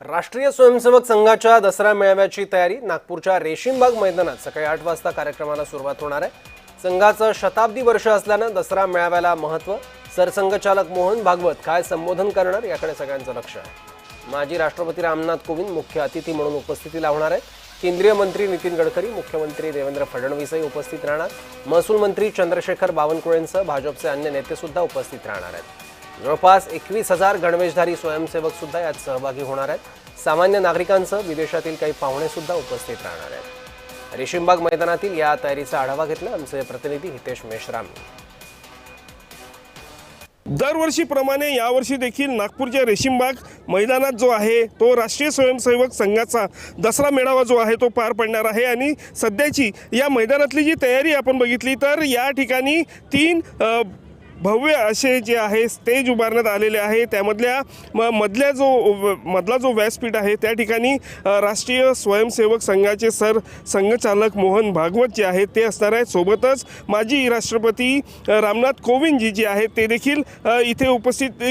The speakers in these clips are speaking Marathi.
राष्ट्रीय स्वयंसेवक संघाच्या दसरा मेळाव्याची तयारी नागपूरच्या रेशीमबाग मैदानात सकाळी आठ वाजता कार्यक्रमाला सुरुवात होणार आहे. संघाचं शताब्दी वर्ष असल्यानं दसरा मेळाव्याला महत्त्व सरसंघचालक मोहन भागवत काय संबोधन करणार याकडे सगळ्यांचं लक्ष आहे. माजी राष्ट्रपती रामनाथ कोविंद मुख्य अतिथी म्हणून उपस्थिती लावणार आहेत. केंद्रीय मंत्री नितीन गडकरी मुख्यमंत्री देवेंद्र फडणवीसही उपस्थित राहणार. महसूल मंत्री चंद्रशेखर बावनकुळेंसह भाजपचे अन्य नेते सुद्धा उपस्थित राहणार आहेत. जवळपास एकवीस हजार गणवेशधारी स्वयंसेवक सुद्धा यात सहभागी होणार आहेत. सामान्य नागरिकांसह विदेशातील काही पाहुणे सुद्धा उपस्थित राहणार आहेत. रेशीमबाग मैदानातील या तयारीचा आढावा घेतला आमचे प्रतिनिधी हितेश मेश्राम. दरवर्षीप्रमाणे यावर्षी देखील नागपूरच्या रेशीमबाग मैदानात जो आहे तो राष्ट्रीय स्वयंसेवक संघाचा दसरा मेळावा जो आहे तो पार पडणार आहे आणि सध्याची या मैदानातली जी तयारी आपण बघितली तर या ठिकाणी तीन आ, भव्य असे जे आहे स्टेज उभारण्यात आलेले आहे. त्यामधल्या म मधल्या जो मधला जो व्यासपीठ आहे त्या ठिकाणी राष्ट्रीय स्वयंसेवक संघाचे सर संघचालक मोहन भागवत जे आहेत ते असणार आहेत. सोबतच माजी राष्ट्रपती रामनाथ कोविंदजी जे आहेत ते देखील इथे उपस्थित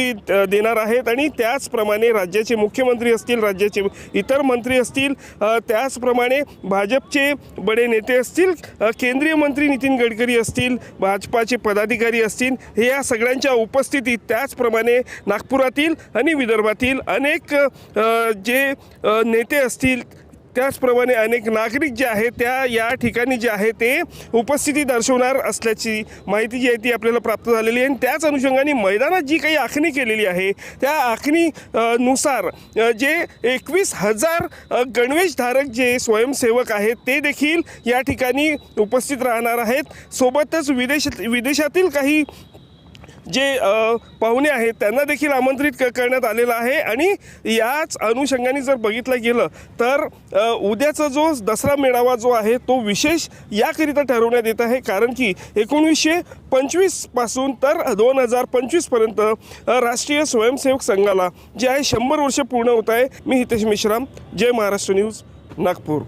देणार आहेत. आणि त्याचप्रमाणे राज्याचे मुख्यमंत्री असतील राज्याचे इतर मंत्री असतील त्याचप्रमाणे भाजपचे बडे नेते असतील केंद्रीय मंत्री नितीन गडकरी असतील भाजपाचे पदाधिकारी असतील या सगळ्यांच्या उपस्थितीत त्याचप्रमाणे नागपुरातील आणि विदर्भातील अनेक जे नेते असतील त्याचप्रमाणे अनेक नागरिक जे आहेत त्या या ठिकाणी जे आहे ते उपस्थिती दर्शवणार असल्याची माहिती जी आहे ती आपल्याला प्राप्त झालेली आहे. आणि त्याच अनुषंगाने मैदानात जी काही आखणी केलेली आहे त्या आखणी नुसार जे एकवीस हजार गणवेशधारक जे स्वयंसेवक आहेत ते देखील या ठिकाणी उपस्थित राहणार आहेत. सोबतच विदेश विदेशातील काही जे पाहुणे आहेत त्यांना देखील आमंत्रित क करण्यात आलेलं आहे आणि याच अनुषंगाने जर बघितलं गेलं तर उद्याचा जो दसरा मेळावा जो आहे तो विशेष याकरिता ठरवण्यात येत आहे. कारण की एकोणीसशे पंचवीसपासून तर दोन हजार पंचवीसपर्यंत राष्ट्रीय स्वयंसेवक संघाला जे आहे शंभर वर्ष पूर्ण होत आहे. मी हितेश मिश्राम जय महाराष्ट्र न्यूज नागपूर.